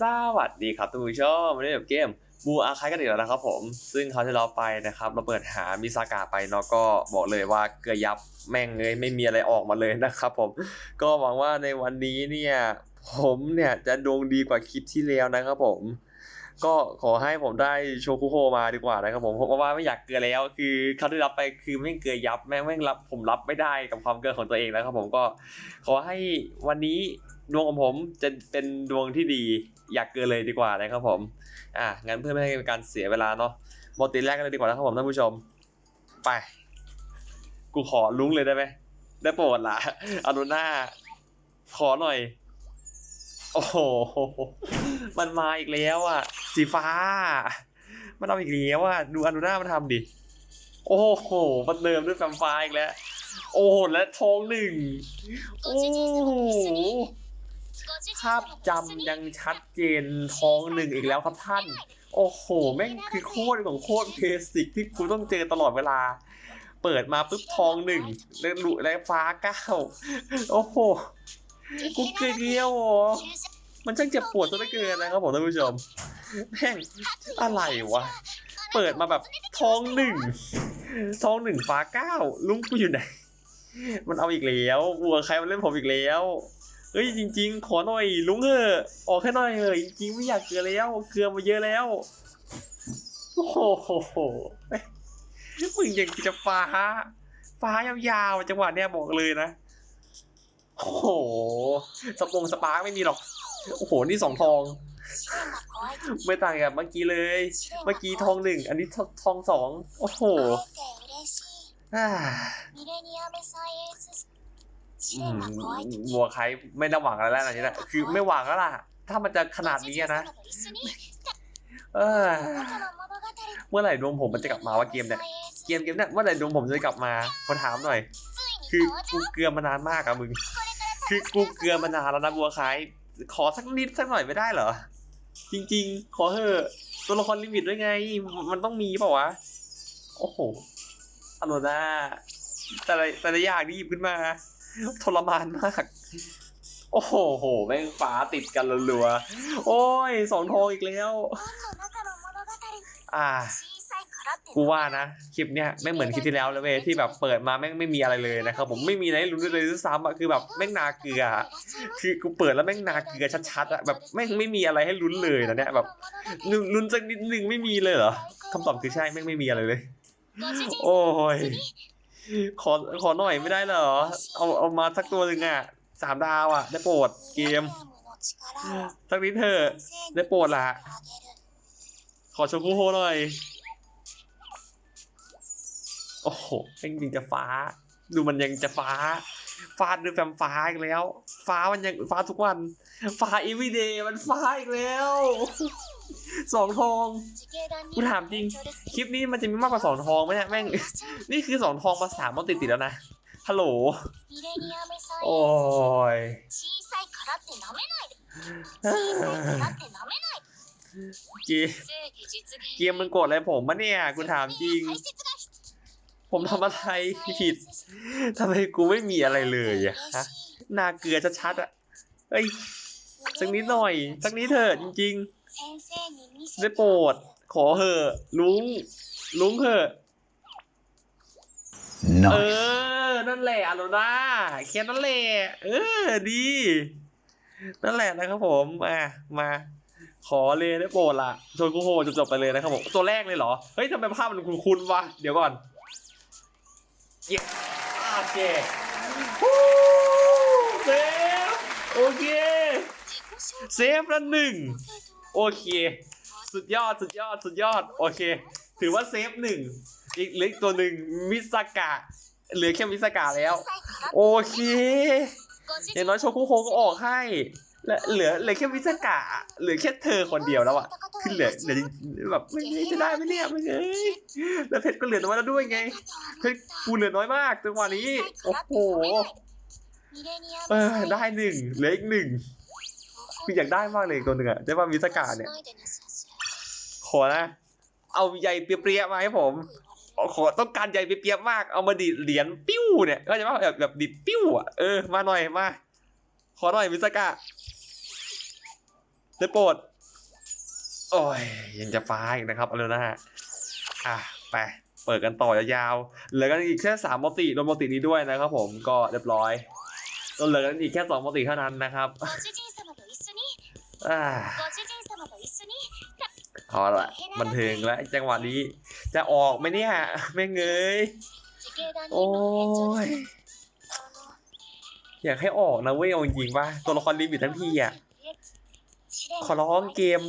สวัสดีครับท่านผู้ชมวันนี้กับเกมบูอาคายกันอีกแล้วนะครับผม ซึ่งเขาวที่เราไปนะครับ เราเปิดหามิซากะไปเนาะก็บอกเลยว่าเกลือยับแม่งเลยไม่มีอะไรออกมาเลยนะครับผม ก็หวังว่าในวันนี้เนี่ย ผมเนี่ยจะดวงดีกว่าคลิปที่แล้วนะครับผม ก็ขอให้ผมได้โชคุโฮมาดีกว่านะครับผมเพราะว่าไม่อยากเกลือแล้ว คือเขาได้รับไปคือไม่เกลือยับแม่งแม่งรับผมรับไม่ได้กับความเกลือของตัวเองนะครับผมก็ขอให้วันนี้ดวงของผมจะเป็นดวงที่ดี อยากเกินเลยดีกว่านะครับผม อะงั้นเพื่อไม่ให้เป็นการเสียเวลาเนาะโมติแรกกันเลยดีกว่านะครับผมท่านผู้ชม ไป กูขอลุ้งเลยได้ไหมได้โปรดละอารุน่าขอหน่อย โอ้โห มันมาอีกแล้วอะ สีฟ้า มันเอาอีกแล้วอะ ดูอารุน่ามันทำดิ โอ้โห มันเดิมด้วยแฟมฟ้าอีกแล้ว โอ้โห และทองหนึ่ง โอ้โหาพจำยังชัดเจนทองหนึ่งอีกแล้วครับท่าน โอ้โห แม่งคือโคตรของโคตรเบสิกที่กูต้องเจอตลอดเวลา เปิดมาปุ๊บทองหนึ่งแล้วลุและฟ้าเก้าโอ้โห กูเกลียวมันช่างเจ็บปวดซะเหลือเกินนะครับผมท่านผู้ชม แม่งอะไรวะ เปิดมาแบบทองหนึ่งทองหนึ่งฟ้าเก้าลุงกูอยู่ไหน มันเอาอีกแล้ววัวใครมันเล่นผมอีกแล้ว เฮ้ยจริง ๆ ขอหน่อยลุงเถอะออกแค่หน่อยเถอะจริงๆไม่อยากเกลือแล้ว เกลือมาเยอะแล้ว โอ้โหเฮ้ยมึงยังจะฟ้า ฟ้ายาวๆจังหวะเนี้ยบอกเลยนะ โอ้โหสปงสปาร์กไม่มีหรอก โอ้โหนี่สองทอง ไม่ต่างกับเมื่อกี้เลย เมื่อกี้ทองหนึ่งอันนี้ททองสองโอ้โห อ่าอืมบัวใครไม่ได้หวังอะไรแล้วอันนี้แหละคือไม่หวังแล้วล่ะ ถ้ามันจะขนาดนี้อะนะเออเมื่อไหร่ดวงผมมันจะกลับมาวะเกมเนี่ยเกมเกมเนี่ยเมื่อไหร่ดวงผมจะกลับมาขอถามหน่อย คือกูเกลือมานานมากอะมึง คือกูเกลือมานานแล้วนะบัวคายขอสักนิดสักหน่อยไม่ได้เหรอ จริง ๆ ขอเถอะตัวละครลิมิตด้วยไง มันต้องมีเปล่าวะ โอ้โหอโรน่าแต่ละแต่ละอย่างที่หยิบขึ้นมา ทรมานมาก โอ้โหโหแม่งฟ้าติดกันรัวๆ โอ้ยสองทองอีกแล้ว อ่า กูว่านะคลิปเนี้ยไม่เหมือนคลิปที่แล้วเลยเว้ยที่แบบเปิดมาแม่งไม่มีอะไรเลยนะครับผมไม่มีอะไรให้ลุ้นเลยด้วยซ้ำอะคือแบบแม่งนาเกลืออะคือกูเปิดแล้วแม่งนาเกลือชัดๆอะแบบแม่งไม่มีอะไรให้ลุ้นเลยนะเนี่ยแบบลุ้นลุ้นสักนิดนึงไม่มีเลยเหรอคำตอบคือใช่แม่งไม่มีอะไรเลย โอ้ย ขอขอหน่อยไม่ได้เหรอ เอาเอามาสักตัวหนึ่งอะสามดาวอะ ได้โปรดเกม สักนิดเถอะได้โปรดละขอโชกุโฮหน่อย โอ้โหแม่งจริงจะฟ้า ดูมันยังจะฟ้า ฟาดด้วยแฟมฟ้าอีกแล้ว ฟ้ามันยังฟ้าทุกวัน ฟ้าอีวีเดย์มันฟ้าอีกแล้ว สองทองกูถามจริง คลิปนี้มันจะมีมากกว่าสองทองไหมเนี่ยแม่ง นี่คือสองทองมาสามวันติดติดๆแล้วนะ ฮัลโหล โอ้ยเกมเกมมันโกรธอะไรผมมะเนี่ยกูถามจริง ผมทำอะไรผิดทำไมกูไม่มีอะไรเลยอะฮะนาเกลือชัดๆอะเฮ้ยสักนิดหน่อย สักนิดเถอะจริง ๆ ได้โปรด ขอเถอะลุง ลุงเถอะ เอ Nice. อนั่นแหละอโรนาแค่นั้นแหละ เออ ดี นั่นแหละนะครับผมมามา ขอเลยได้โปรดล่ะโชนกูโฮจบๆไปเลยนะครับผม ตัวแรกเลยเหรอ เฮ้ยทำไมภาพมันคุ้นๆวะ เดี๋ยวก่อน เย้โอเคฮู้เซฟโอเค เซฟละหนึ่ง โอเค สุดยอดสุดยอดสุดยอด โอเค ถือว่าเซฟหนึ่งอีกเหลืออีกตัวหนึ่งมิสากะเหลือแค่มิสากะแล้ว โอเคอย่างน้อยโชคุโฮก็ออกให้และเหลือเหลือแค่มิสากะเหลือแค่เธอคนเดียวแล้วอะคือเหลือเหลือแบบไม่ไม่จะได้ไหมเนี่ยไม่เอ้ยแล้วเพชรก็เหลือน้อยแล้วด้วยไง เพชรกูเหลือน้อยมากจังหวะนี้ โอ้โหเออได้หนึ่งเหลืออีกหนึ่ง คืออยากได้มากเลยตัวหนึ่งอะได้ว่ามิสกาเนี่ย ขอนะ เอาใหญ่เปียกๆมาให้ผม ขอต้องการใหญ่เปียกๆมาก เอามาดีเหรียญปิ้วเนี่ยก็จะว่าแบบแบบดีปิ้วอะเออ มาหน่อยมา ขอหน่อยมิสกาได้โปรด โอ้ย ยังจะฟ้าอีกนะครับเอาเลยนะฮะอะไปเปิดกันต่อยาวๆเหลือกันอีกแค่สามมติรวมมตินี้ด้วยนะครับผมก็เรียบร้อยก็เหลือกันอีกแค่สองมติเท่านั้นนะครับ พอาละบันเทิงแล้วจังหวะนี้ จะออกไหมเนี่ยแม่เงยโอ้ยอยากให้ออกนะเว้ยเอาจริงว่าตัวละครลิมิตทั้งพี่อะขอร้องเกม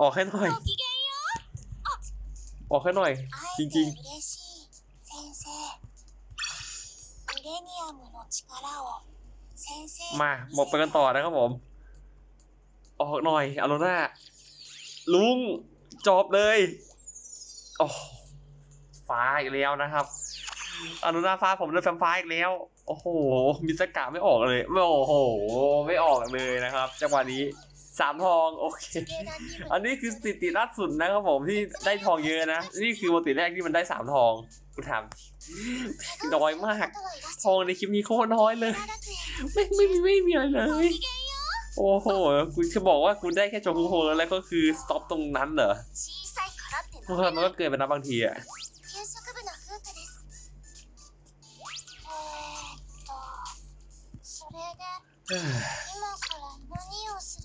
ออกให้หน่อย ออกให้หน่อย จริงๆ มาหมดไปกันต่อนะครับผม ออกหน่อยอารุน่าลุงจบเลยโอ้ฟ้าอีกแล้วนะครับอารุน่าฟ้าผมเลืแฟมฟ้าอีกแล้ว โอ้โหมิสกาไม่ออกเลยไม่โอ้โห ไม่ออกเลยนะครับจังหวะนี้สามทองโอเค อันนี้คือสถิติล่าสุดนะครับผมที่ได้ทองเยอะนะ นี่คือวันติแรกที่มันได้สามทองกูถามน้อยมาก ทองในคลิปนี้โคตรน้อยเลย ไม่ไม่ไม่มีอะไรเลย โอ้โหคุณจะบอกว่าคุณได้แค่จงโฮแล้วก็คือสต็อปตรงนั้นเหรอเพราะมันก็เกิดไปนะบางทีอะ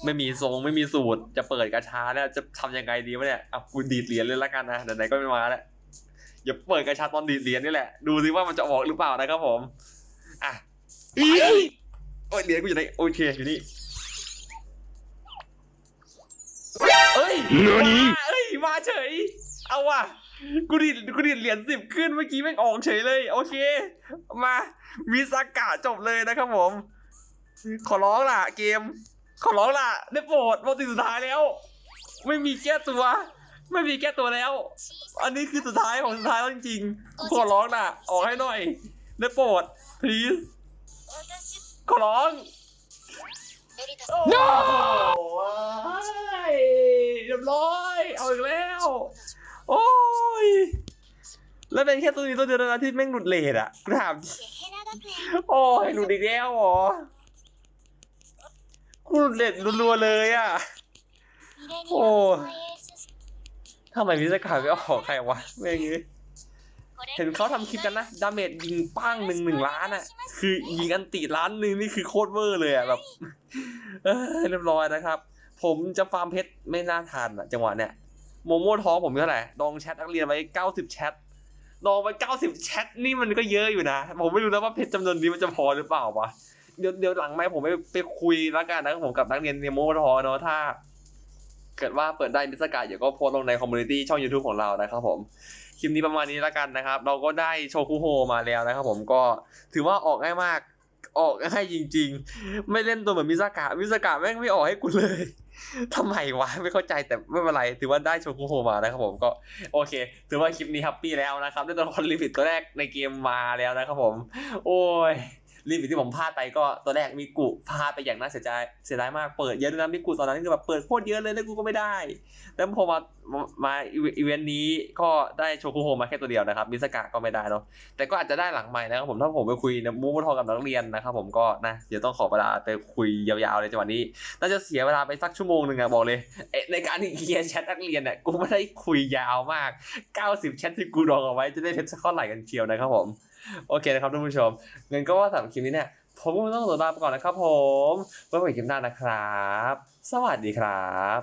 ไม่มีทรงไม่มีสูตรจะเปิดกระชาแล้วจะทำยังไงดีวะเนี่ยอ่คุณดีดเหรียญเลยละกันนะไหนๆก็ไม่มาแล้วอย่าเปิดกระชาตอนดีดเหรียญนี่แหละ ดูซิว่ามันจะออกหรือเปล่านะครับผม อะโอ้ยเหรียญกูอยู่ไหนโอเคอยู่นี่ เนื้อนี้เอ้ยมาเฉย เอาว่ะกูดิดกูดิดเหรียญสิบขึ้นเมื่อกี้แม่งออกเฉยเลย โอเค มามีซากะจบเลยนะครับผม ขอร้องล่ะ เกม ขอร้องล่ะ ได้โปรดโปรตีสุดท้ายแล้ว ไม่มีแก้ตัว ไม่มีแก้ตัวแล้ว อันนี้คือสุดท้ายของสุดท้ายแล้วจริงๆขอร้องล่ะ ออกให้หน่อยได้โปรด please ขอร้อง no! เรียบร้อย เอาอีกแล้ว โอ้ย แล้วเป็นแค่ตัวนี้ตัวเดียวนะที่แม่งหลุดเลดอะถาม โอ้ยหลุดอีกแล้วเหรอกูหลุดเลดรัวๆเลยอะโอ้ทำไมวิสกาไม่ออกใครวะแม่งเห็นเขาทำคลิปกันนะ ดาเมจยิงปั้งหนึ่งหนึ่งล้านอะคือยิงอันติล้านหนึ่งนี่คือโคตรเวอร์เลยอะแบบเรียบร้อยนะครับ ผมจะฟาร์มเพชรไม่น่าทันอะจังหวะเนี้ยโมโม่ท้องผมเท่าไหร่ดองแชทนักเรียนไว้เก้าสิบแชทดองไปเก้าสิบแชทนี่มันก็เยอะอยู่นะ ผมไม่รู้นะว่าเพชรจำนวนนี้มันจะพอหรือเปล่าวะเดี๋ยวเดี๋ยวหลังไม่ผมไปไปคุยแล้วกันนะผมกับนักเรียนเนโมท้องเนาะถ้า เกิดว่าเปิดได้มิสกาเดี๋ยวก็โพสลงในคอมมูนิตี้ช่อง YouTube ของเรานะครับผม คลิปนี้ประมาณนี้แล้วกันนะครับ เราก็ได้โชคุโฮมาแล้วนะครับผมก็ถือว่าออกง่ายมากออกง่ายจริง ๆ ไม่เล่นตัวเหมือนมิสกะมิสกะแม่งไม่ออกให้กูเลย ทำไมวะไม่เข้าใจแต่ไม่เป็นไรถือว่าได้โชคุโฮมานะครับผมก็โอเค ถือว่าคลิปนี้แฮปปี้แล้วนะครับได้ตัวละครลิมิตตัวแรกในเกมมาแล้วนะครับผม โอ้ย ลิมิตที่ผมพลาดไปก็ตัวแรกมีกุพลาดไปอย่างน่าเสียใจเสียดายมากเปิดเยอะด้วยนะมีกุตอนนั้นคือแบบเปิดโคตรเยอะเลยแล้วกูก็ไม่ได้ แล้วพอมามาอีเวนต์นี้ก็ได้โชคุโฮมาแค่ตัวเดียวนะครับมิสกะก็ไม่ได้เนาะแต่ก็อาจจะได้หลังใหม่นะครับผมถ้าผมไปคุยนะมูมทอกับนักเรียนนะครับผมก็นะเดี๋ยวต้องขอเวลาไปคุยยาวๆเลยจังหวะนี้น่าจะเสียเวลาไปสักชั่วโมงหนึ่งอะบอกเลยเในการเคลียร์แชทนักเรียนเนี่ยกูไม่ได้คุยยาวมาก 90แชทที่กูดองเอาไว้จะได้เพชรสักเท่าไหร่กันเชียวนะครับผม โอเคนะครับท่านผู้ชมเงินก็ว่าสำหรับคลิปนี้เนี่ยผมก็ต้องตัวลาไปก่อนนะครับผมไว้พบกันคลิปหน้านะครับ สวัสดีครับ